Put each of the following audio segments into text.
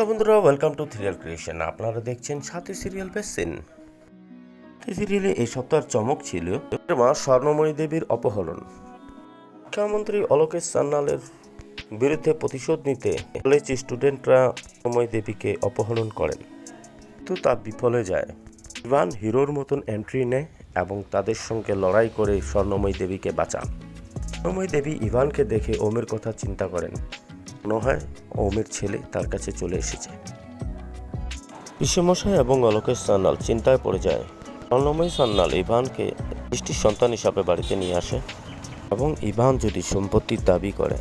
নমস্কার বন্ধুরা welcome to serial creation আপনারা দেখছেন সাথে সিরিয়াল বেসিন সিরিয়ালে এই সপ্তাহের চমক ছিল মা স্বর্ণময়ী দেবীর অপহরণ। মুখ্যমন্ত্রী অলোকেশ সান্যালের বিরুদ্ধে প্রতিশোধ নিতে কলেজ স্টুডেন্টরা স্বর্ণময়ী দেবীকে অপহরণ করেন। তো তা বিফলে যায়। ইভান হিরোর মতন এন্ট্রি নেয় এবং তাদের সঙ্গে লড়াই করে স্বর্ণময়ী দেবীকে বাঁচান। স্বর্ণময়ী দেবী ইভানকে দেখে ওমের কথা চিন্তা করেন। মনে হয় ওমের ছেলে তার কাছে চলে এসেছে। পিসেমশাই এবং অলোকেশ সান্যাল চিন্তায় পড়ে যায়। স্বর্ণময়ী সান্যাল ইভানকে বৃষ্টির সন্তান হিসাবে বাড়িতে নিয়ে আসে এবং ইভান যদি সম্পত্তির দাবি করে,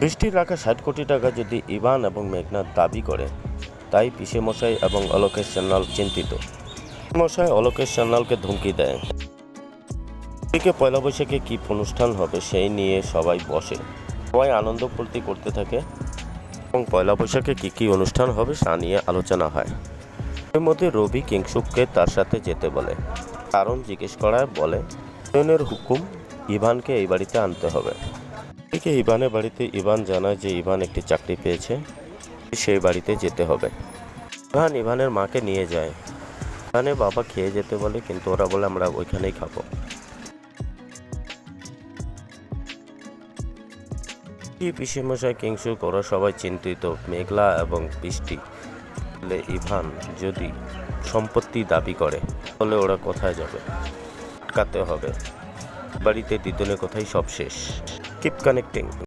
বৃষ্টির রাখা ষাট কোটি টাকা যদি ইভান এবং মেঘনাথ দাবি করে, তাই পিসেমশাই এবং অলোকেশ সান্যাল চিন্তিত। মশাই অলোকেশ সান্যালকে ধমকি দেয়। পয়লা বৈশাখে কী অনুষ্ঠান হবে সেই নিয়ে সবাই বসে। সবাই আনন্দ ফুর্তি করতে থাকে। এবং পয়লা বৈশাখে কী কী অনুষ্ঠান হবে তা নিয়ে আলোচনা হয়। এর মধ্যে রবি কিংসুককে তার সাথে যেতে বলে। কারণ জিজ্ঞেস করায় বলে হুসেনের হুকুম, ইভানকে এই বাড়িতে আনতে হবে। এদিকে ইভানের বাড়িতে ইভান জানায় যে ইভান একটি চাকরি পেয়েছে, সেই বাড়িতে যেতে হবে। ইভান ইভানের মাকে নিয়ে যায়। ইভানের বাবা খেয়ে যেতে বলে, কিন্তু ওরা বলে আমরা ওইখানেই খাব। কি পিসেমশাই কিংসুক ওরা সবাই চিন্তিত, মেঘলা এবং বৃষ্টি। ইভান যদি সম্পত্তি দাবি করে, তাহলে ওরা কোথায় যাবে? আটকাতে হবে। বাড়িতে দ্বিতনের কোথায় সব শেষ? Keep connecting